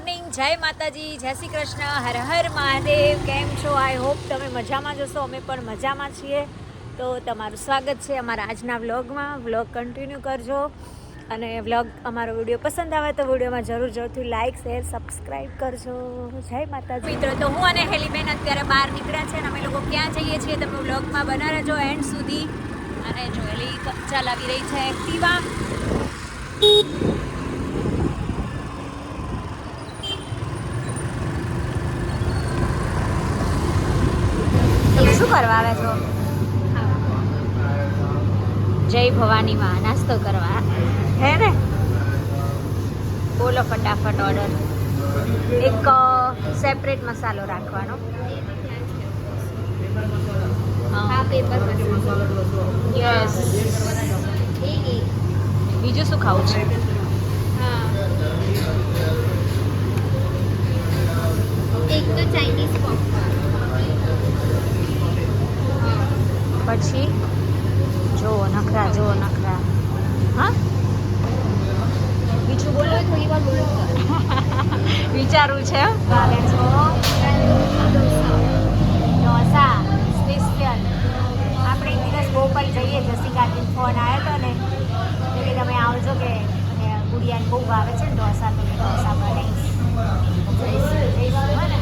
Morning. જય માતાજી, જય શ્રી કૃષ્ણ. હર હર મહાદેવ. કેમ છો? આઈ હોપ તમે મજામાં જશો અમે પણ મજામાં છીએ. તો તમારું સ્વાગત છે અમારા આજના વ્લોગમાં. વ્લોગ કન્ટિન્યુ કરજો. અને વ્લોગ અમારો વીડિયો પસંદ આવે તો વિડીયોમાં જરૂર જરૂરથી લાઇક શેર સબસ્ક્રાઈબ કરજો. જય માતાજી. મિત્રો, તો હું અને હેલીબેન અત્યારે બહાર નીકળ્યા છે અને અમે લોકો ક્યાં જઈએ છીએ તમે વ્લોગમાં બના રહેજો એન્ડ સુધી. અને જો હેલી ચલાવી રહી છે એક્ટિવા. કરવા આવે છો જય ભવાની માં નાસ્તો કરવા. હે ને? બોલો ફટાફટ ઓર્ડર એક સેપરેટ મસાલો રાખવાનો. હા. પેપર યસ બીજું શું ખાવું છે? હા. એક તો ચાઇનીઝ પોપકોર્ન પછી જોવો નખરા જોવો નખરા. હા? બીજું બોલો વિચારવું છે ઢોસા સ્પેશિયલ. આપણે એક દિવસ બોપલ જઈએ જસિકાથી ફોન આવ્યો હતો ને કે તમે આવજો કે ગુડિયાને બહુ ભાવે છે ને ઢોસા તો ઢોસા બનાવીશ જઈશું જઈશું હો ને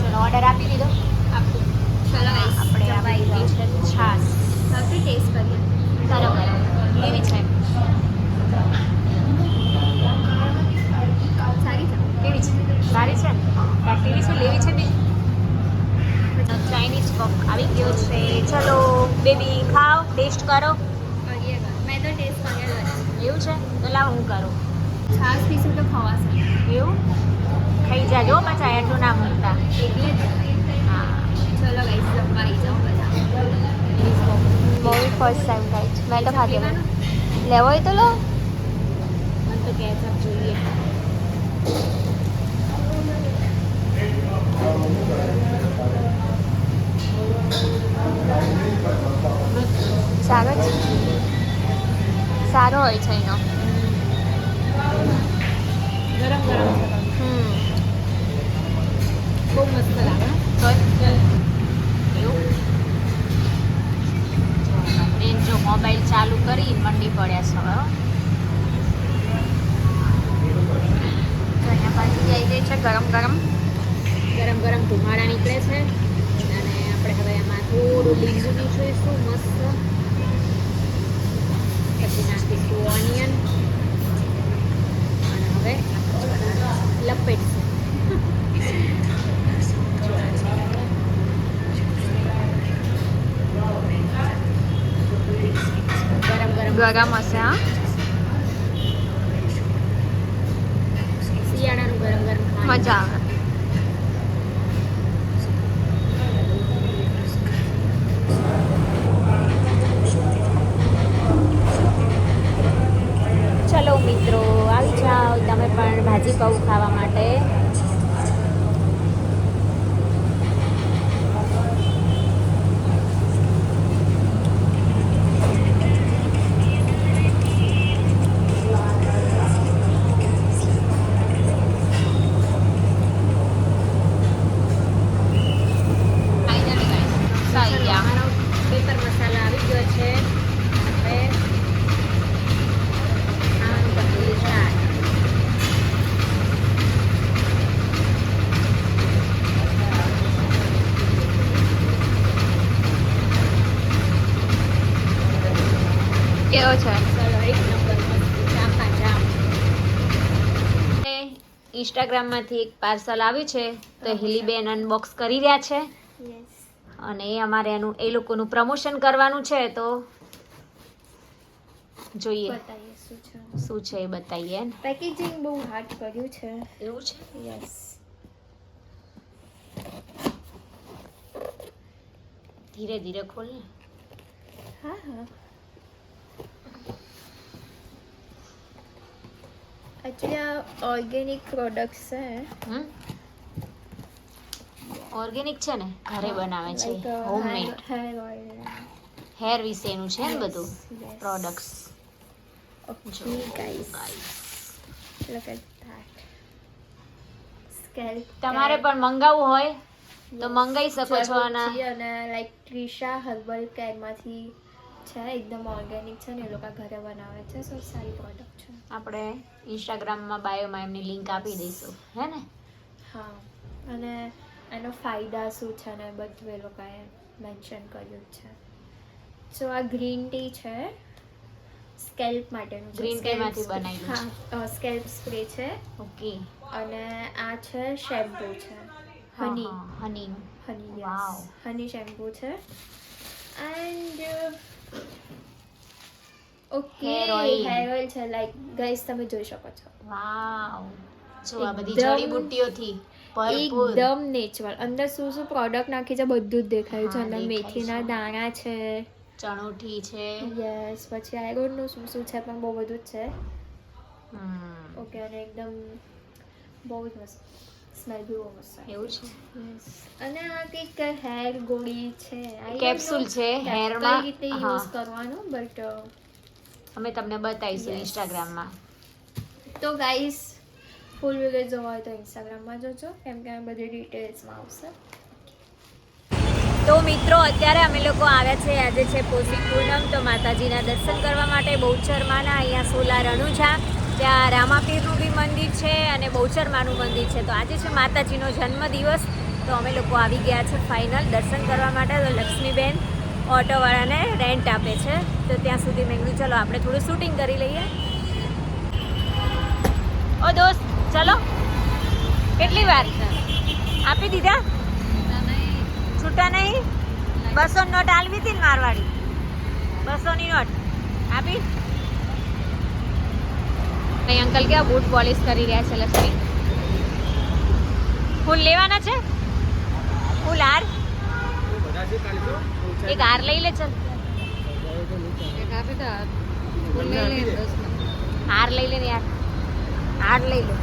ચલો ઓર્ડર આપી દીધો આપું ચલો guys, આપણે આપી જમાઈ દીધી જાઓ. છે છાશ સૌથી ટેસ્ટ કરીએ ગરમ ગરમ કેવી છે સારી છે કેવી છે સારી છે કાટેલી છે લેવી છે બી ચાઇનીઝ પફ આવી ગયો છે ચલો બેબી ખાઓ ટેસ્ટ કરો? કરીએ ગા. મેં તો ટેસ્ટ કરેલો છે એવું છે? તો લાવ હું કરું. છાશ પીશું તો ખવાશે એવું? ખાઈ જાજો પાછા એટલું ના મૂકતા એટલે જ. હા. ચલો ગાઈસ જમવા આવી જાઓ બધા. મૂવી ફર્સ્ટ ટાઈમ થાય છે મેં તો ખાધી પીવાનું? લેવો હોય તો લો. મને તો કેચઅપ જોઈએ. સારો જ સારો હોય છે એનો ગરમ ગરમ હમ. બહુ મસ્ત લાગે. બેન જો મોબાઈલ ચાલુ કરી મંડી પડ્યા છે હવે. પાછી આવી ગઈ છે ગરમ ગરમ. ગરમ ગરમ ધુમાડા નીકળે છે. અને આપણે હવે એમાં થોડું લીંબુ નીચોઈશું મસ્ત. પછી નાખીશું ઓનિયન અને હવે લપેટશું ગરમ ગરમ ગરમ હશે હા શિયાળાનું ગરમ ગરમ ખાવાનું. મજા આવે ઇન્સ્ટાગ્રામમાંથી એક પાર્સલ આવ્યું છે તો હિલીબેન અનબોક્સ કરી રહ્યા છે. અને એ અમારે એનું એ લોકોનું પ્રમોશન કરવાનું છે તો જોઈએ. શું છે. શું છે એ બતાવીએ પેકેજિંગ બહુ હાર્ડ કર્યું છે. એવું છે? યસ ધીરે ધીરે ખોલ ને. હા હા. એકચ્યુઅલી આ ઓર્ગેનિક પ્રોડક્ટ્સ છે. ઓર્ગેનિક છે ને? ઘરે બનાવે છે. uh, homemade. હેર વિશેનું છે ને બધું. પ્રોડક્ટ્સ ગાઈસ scalp તમારે પણ મંગાવવું હોય તો મંગાવી શકો છો અને લાઈક ટ્રિશા હર્બલ કેરમાંથી છે એકદમ ઓર્ગેનિક છે ને એ લોકો ઘરે બનાવે છે સો સારી પ્રોડક્ટ છે. આપણે ઇન્સ્ટાગ્રામમાં બાયોમાં એમની લિંક આપી દઈશું હે ને? હા અને એનો ફાયદા શું છે ને બધું એ લોકોએ મેન્શન કર્યું છે. સો આ ગ્રીન ટી છે સ્કેલ્પ માટેનું ગ્રીન ટીમાંથી માંથી spray- હા સ્કેલ્પ સ્પ્રે છે. ઓકે અને આ છે શેમ્પૂ છે. Honey honey honey Wow. Honey shampoo છે. એન્ડ ઓકે હેર ઓઇલ છે. લાઈક ગાઈસ તમે જોઈ શકો છો. વાવ જો આ બધી જડીબુટ્ટીઓથી એકદમ નેચરલ અંદર શું શું પ્રોડક્ટ નાખી છે બધું જ દેખાયું છે. અંદર મેથીના દાણા છે. ચણોઠી છે. યસ પછી આયરોનનું શું શું છે પણ બહુ બધું જ છે. ઓકે અને એકદમ બહુ જ મસ્ત. સ્મેલ બી બહુ મસ્ત એવું છે? અને આ કંઈક હેર ગોળી છે. Know છે હેરમાં. રીતે યુઝ કરવાનું બટ અમે તમને બતાવીશું. ઇન્સ્ટાગ્રામમાં તો ગાઈસ ફૂલ વીડિયો જોવા હોય તો ઇન્સ્ટાગ્રામમાં જોજો કેમ કે બધી ડિટેલ્સમાં આવશે. તો મિત્રો અત્યારે અમે લોકો આવ્યા છે આજે છે પોષી પૂનમ તો માતાજીના દર્શન કરવા માટે બહુચરમાના અહીંયા સોલા રણુજા ત્યાં રામાપીરનું બી મંદિર છે અને બહુચરમાનું મંદિર છે. તો આજે છે માતાજીનો જન્મદિવસ. તો અમે લોકો આવી ગયા છે ફાઇનલ દર્શન કરવા માટે. તો લક્ષ્મીબેન ઓટોવાળાને રેન્ટ આપે છે. તો ત્યાં સુધી મેં કીધું ચલો, આપણે થોડું શૂટિંગ કરી લઈએ. ઓ દોસ્ત, ચલો. કેટલી વાર? આપી દીધા? છૂટા નહીં. બસો નોટ આલવી હતી ને મારવાડી? બસોની નોટ. આપી? અહીં અંકલ કેવા બૂટ પોલિશ કરી રહ્યા છે, લક્ષ્મી? ફૂલ લેવાના છે? ફૂલ હાર? એક હાર લઈ લે ચલ હાર લઈ લે ને યાર. હાર લઈ લે.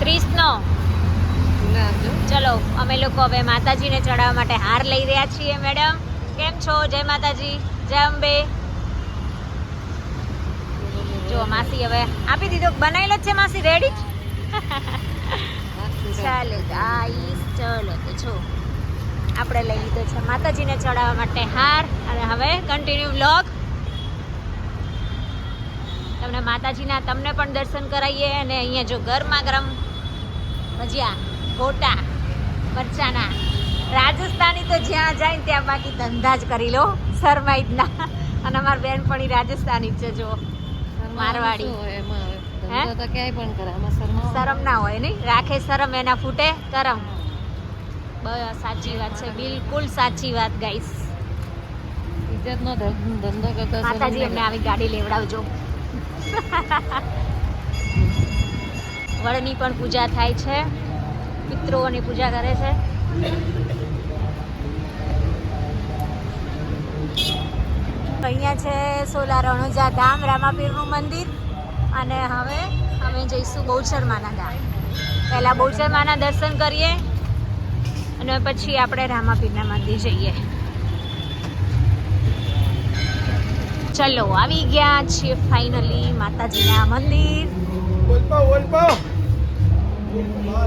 ત્રીસ નો ચલો, અમે લોકો હવે માતાજીને ચડાવવા માટે હાર લઈ રહ્યા છીએ, મેડમ. કેમ છો? જય માતાજી. જય અંબે. જો માસી હવે આપી દીધો. બનાવેલો જ છે માસી રેડી ચાલો ગાઈસ ચલો તો છો આપણે લઈ લીધો છે માતાજીને ચડાવવા માટે હાર. અને હવે કન્ટિન્યુ વ્લોગ તમને માતાજીના તમને પણ દર્શન કરાવીએ. અને અહીંયા જો ગરમા ગરમ ભજીયા ગોટા મરચાના રાજસ્થાની તો જ્યાં જાય ને ત્યાં બાકી ધંધા જ કરી લો. શરમાઈ જ ના. અને અમારી બેનપણી રાજસ્થાની જ છે જો મારવાડી? શરમ ના હોય. નહીં? રાખે શરમ એના ફૂટે કરમ. બસ સાચી વાત છે. બિલકુલ સાચી વાત ગાઈસ માતાજી એમને આવી ગાડી લેવડાવજો. વડની પણ પૂજા થાય છે. પિતૃઓની પૂજા કરે છે. અહીંયા છે સોલા રણુજા ધામ રામાપીરનું મંદિર. અને હવે અમે જઈશું બહુચરમાના ધામ. પહેલાં બહુચરમાના દર્શન કરીએ અને પછી આપણે રામાપીરના મંદિર જઈએ. ચલો આવી ગયા છીએ ફાઇનલી માતાજીના મંદિર.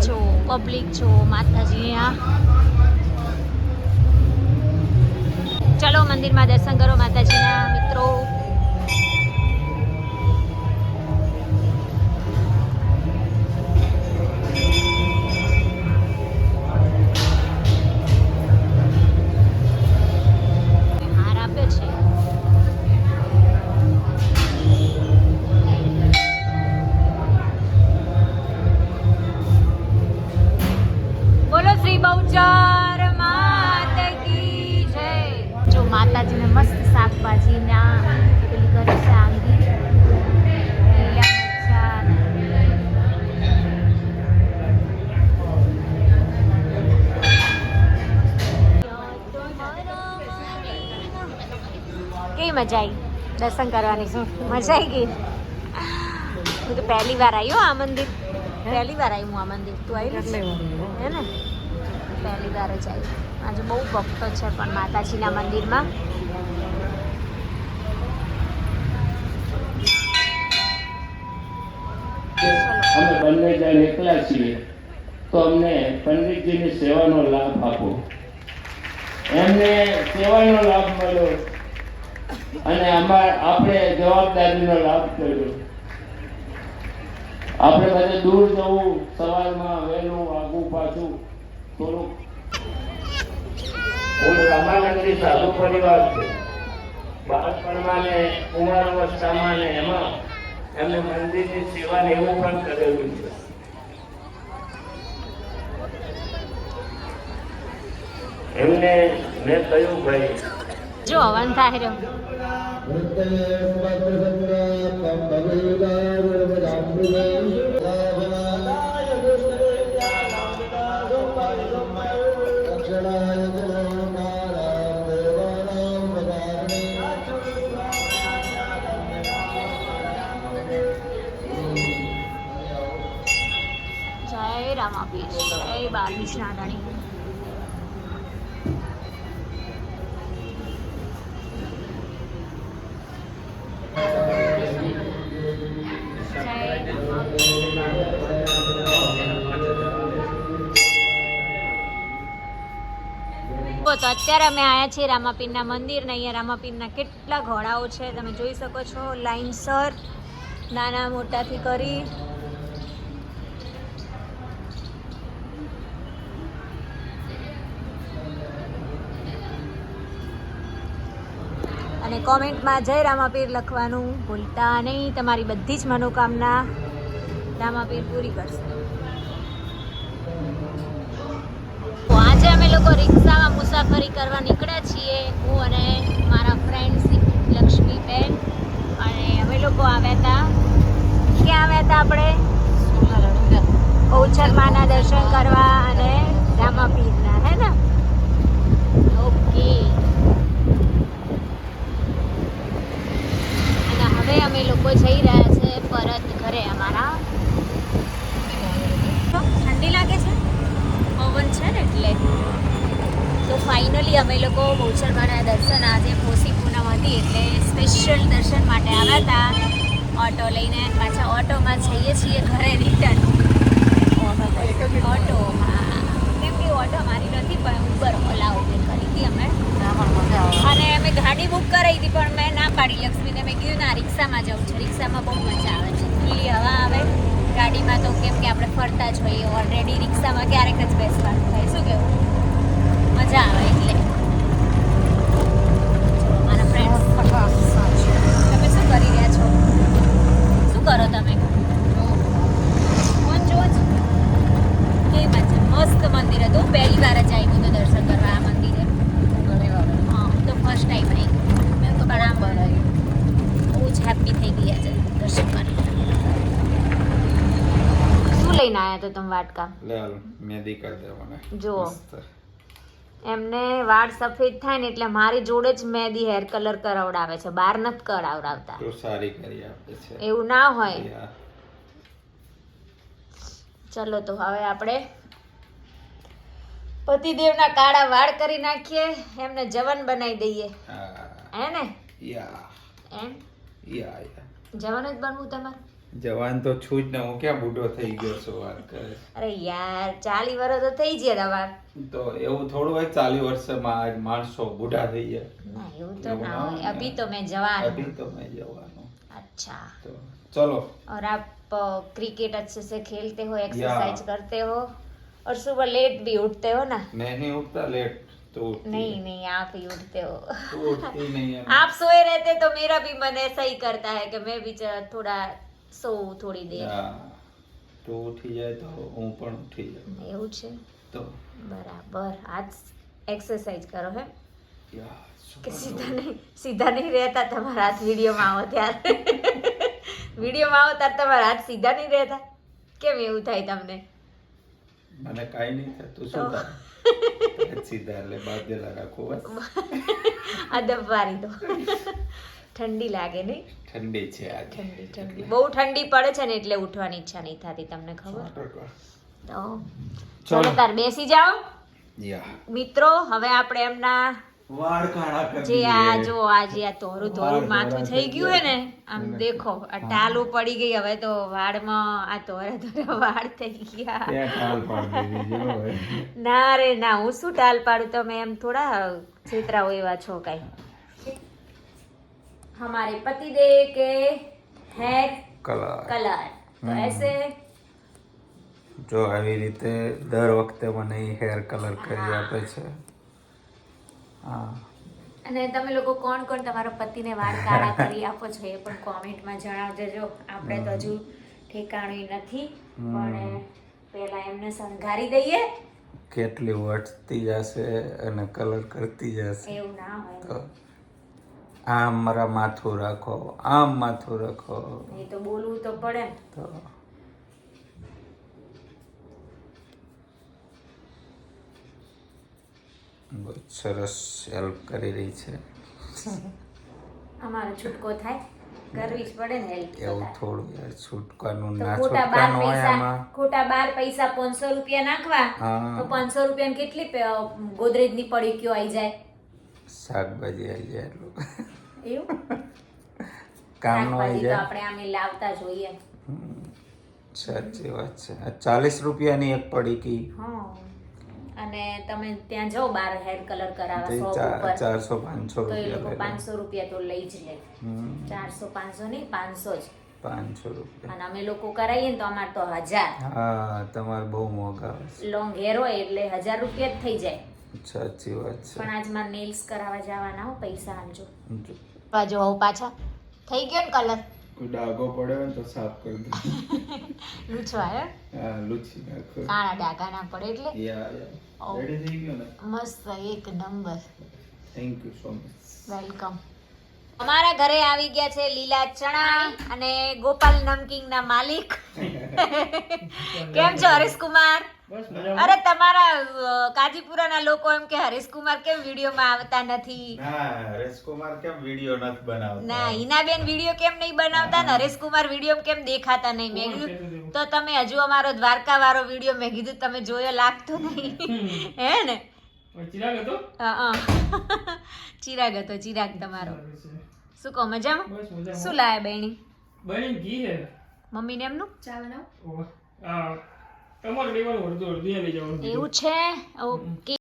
જો પબ્લિક જો માતાજીના ચલો મંદિરમાં દર્શન કરો માતાજીના મિત્રો. માતાજીને મસ્ત શાકભાજીના પેલી કરી છે આંગી કેવી મજા આવી દર્શન કરવાની. મજા આવી ગઈ? હું તો પહેલી વાર આવી આ મંદિર. પહેલી વાર આવી હું આ મંદિર. તું આવી હે. ને? પહેલી વાર જ આવી આજે બહુ ભક્તો છે પણ માતાજીના મંદિરમાં. અમે બંને જણ એકલા છીએ, તો અમને પંડિતજીની સેવાનો લાભ આપો. એમને સેવાનો લાભ મળ્યો અને અમારે આપણે જવાબદારીનો લાભ મળ્યો આપણે બધે દૂર જવું, સવારમાં વહેલું, આગું પાછું, થોડુંક હું રામાનંદી સાધુ પરિવાર છે. બાળપણમાં ને કુમારાવસ્થામાં ને એમાં એમને મંદિરની સેવા ને એવું પણ કરેલું છે. એમને મેં કહ્યું ભાઈ જો હવન થાય રહ્યો. જય છીએ. એ બાલીશ નાદાણી તો અત્યારે અમે આવ્યા છીએ રામાપીરના મંદિર ને અહીંયા રામાપીરના કેટલા ઘોડાઓ છે તમે જોઈ શકો છો. લાઈનસર નાના મોટાથી કરી અને કોમેન્ટમાં જય રામાપીર લખવાનું ભૂલતા નહીં. તમારી બધી જ મનોકામના રામાપીર પૂરી કરશે. આજે અમે લોકો રિક્ષામાં મુસાફરી કરવા નીકળ્યા છીએ હું અને મારા ફ્રેન્ડ લક્ષ્મીબેન. અને અમે લોકો આવ્યા હતા ક્યાં આવ્યા હતા આપણે? ઓછરમાના દર્શન કરવા અને રામાપીરના હે ને ઓકે અને હવે અમે લોકો જઈ રહ્યા છે પરત ઘરે અમારા ઠંડી લાગે છે પવન છે ને એટલે તો ફાઇનલી અમે લોકો બહુચરમાના દર્શન આજે પોસી પૂનમ હતી એટલે સ્પેશિયલ દર્શન માટે આવ્યા હતા ઓટો લઈને અને પાછા ઓટોમાં જઈએ છીએ ઘરે રિટર્ન ઓટોમાં કેમ કે ઓટો મારી નથી પણ ઉબર ઓલા ઉબેર કરી હતી અમે અને અમે ગાડી બુક કરાવી હતી પણ મેં ના પાડી. લક્ષ્મીને મેં કીધું ના રિક્ષામાં જવું છે. રિક્ષામાં બહુ મજા આવે છે. ખુલ્લી હવા આવે. ગાડીમાં તો કેમ કે આપણે ફરતા જ હોઈએ. ઓલરેડી રિક્ષામાં ક્યારેક જ બેસવાનું થાય. શું કેવું? મજા આવે એટલે. મારા ફ્રેન્ડ્સ તમે શું કરી રહ્યા છો? શું કરો તમે? ફોન જુઓ છો? કેવી મજા. મસ્ત મંદિર હતું. પહેલી વાર જ આવ્યું હતું દર્શન કરવા આ મંદિરે. હું તો ફર્સ્ટ ટાઈમ આવી મેં તો પણ આમ બહુ જ હેપી થઈ ગઈ છે દર્શન કરી શું લઈને આવ્યા તો તમે વાટકા લે હાલો કરી દે મને જુઓ. એમને વાળ સફેદ થાય ને એટલે મારી જોડે જ મહેંદી હેર કલર કરાવડાવે છે. બહાર નથી કરાવડાવતા. તો સારી કરી આપે છે. એવું ના હોય. ચલો તો હવે આપણે પતિદેવના કાળા વાળ કરી નાખીએ. એમને જવન બનાવી દઈએ. હે ને? યા. એમ? યા યા જવન જ બનવું તમારે જવાન તો છું જ ને હું ક્યાં બુઢો થઈ ગયો છું વાત કરે અરે યાર ચાલી વર્ષ તો થઈ ગયા તમારે તો એવું થોડું હોય ચાલી વર્ષમાં આજ માણસો બુઢા થઈ જાય ના એવું તો એવું ના ના હોય હોય. અભી તો મેં જવાન અભી તો મેં જવાનું अच्छा તો ચલો और आप अ, क्रिकेट अच्छे से खेलते हो या। एक्सरसाइज करते हो और सुबह लेट भी उठते हो ना मैं नहीं उठता लेट तो उठती नहीं है। नहीं आप ही उठते हो तू उठती नहीं है आप सोए रहते तो मेरा भी मन ऐसा ही करता है कि मैं भी ज- थोड़ा सो થોડી દેર યા. તું ઉઠી જાય તો હું પણ ઉઠી જાઉં એવું છે તો બરાબર આજ એક્સરસાઇઝ કરો હે યા શું કે કરું? સીધા નહીં સીધા નહીં રહેતા તમારા હાથ વિડીયોમાં આવો ત્યારે વિડીયોમાં આવો ત્યારે તમારા હાથ સીધા નહીં રહેતા કેમ એવું થાય તમને મને કાંઈ નહીં થતું શું તો. થાય સીધા એટલે બાંધેલા રાખો બસ અદબ વારી ઠંડી લાગે નહીં ઠંડી છે આજે ઠંડી ઠંડી બહુ ઠંડી પડે છે ને એટલે ઉઠવાની ઈચ્છા નહીં થતી તમને ખબર તો. ચલો તાર બેસી જાઓ મિત્રો હવે આપણે એમના વાળ કાળા કરી જે આ દીએ. જો આજે આ તોરું તોરું માથું થઈ ગયું હે ને આમ દેખો આ ટાલું પડી ગઈ હવે તો વાળમાં આ તોરા તોરા વાળ થઈ ગયા ત્યાં ટાલ પાડી દીધી જો હવે. ના રે ના હું શું ટાલ પાડું તમે એમ થોડા છેતરાઓ એવા છો કાંઈ हमारे पतिदेव के हेयर કલર कलर तो ऐसे જો આવી રીતે દર વખતે મને હેર કલર કરી આપે છે હા. અને તમે લોકો કોણ કોણ તમારા પતિને વાળ કાળા કરી આપો છો એ પણ કોમેન્ટમાં જણાવજો આપણે તો હજુ ઠેકાણું નથી પણ પહેલા એમને શણગારી દઈએ. કેટલી વટતી જશે અને કલર કરતી જશે. એવું ના હોય. તો આમ મારા માથું રાખો આમ માથું રાખો. એ તો બોલવું તો પડે તો બહુ સરસ હેલ્પ કરી રહી છે. અમારો છૂટકો થાય. કરવી જ પડે ને હેલ્પ એવું થોડું યાર છૂટકાનું ના છૂટકાનું હોય આમાં. ખોટા બાર પૈસા પાંચસો રૂપિયા નાખવા તો પાંચસો રૂપિયાની કેટલી ગોદરેજની પડીકીઓ આવી જાય? શાકભાજી આવી જાય એટલું. એવું? કામનું આવી જાય આપણે આમે લાવતા જોઈએ. સાચી વાત છે. ચાલીસ રૂપિયાની એક પડી કી હા. અને તમે ત્યાં જાઓ બાર હેર કલર કરાવવા શોપ ઉપર. ચારસો પાંચસો તો એ લોકો. પાંચસો રૂપિયા તો લઈ જ લે. ચારસો પાંચસો નહીં પાંચસો જ. પાંચસો રૂપિયા. અને અમે લોકો કરાવીએ ને તો અમારે તો હજાર. હા તમારે બહુ મોંઘા લોંગ હેર હોય એટલે હજાર રૂપિયા જ થઈ જાય. સાચી વાત છે. પણ આજ મારે નેલ્સ કરાવવા જવાના હો પૈસા આપજો પાછો બાજુ આવું પાછા. થઈ ગયો ને કલર કોઈ ડાઘો પડ્યો ને તો સાફ કરી દે. લૂછવા હા? લૂછી નાખો. કાણા ડાઘા ના પડે એટલે? યા રેડી થઈ ગયો ને? મસ્ત એક number. Thank you so much welcome અમારા ઘરે આવી ગયા છે લીલા ચણા અને ગોપાલ નમકીન ના માલિક. કેમ છો હરીશ કુમાર અરે તમારા કાજીપુરાના લોકો એમ કે હરેશકુમાર કેમ વિડીયોમાં આવતા નથી? ના હરેશકુમાર કેમ વીડિયો નથી બનાવતા? ના હિનાબેન વીડિયો કેમ નહીં બનાવતા ને હરેશકુમાર વીડિયો કેમ દેખાતા નહીં? મેં કીધું તો તમે હજુ અમારો દ્વારકા વાળો વીડિયો મેં કીધું તમે જોયો લાગતો નહીં. હે ને? ચિરાગ હતો? હા, હા. ચિરાગ હતો ચિરાગ તમારો. શું કહો મજામાં? શું લાયા બેણી બની ઘી હે? મમ્મીને એમનું? ચા બનાવો તમારે લેવાનું અડધું અડધું લઈ જવાનું એવું છે? ઓકે.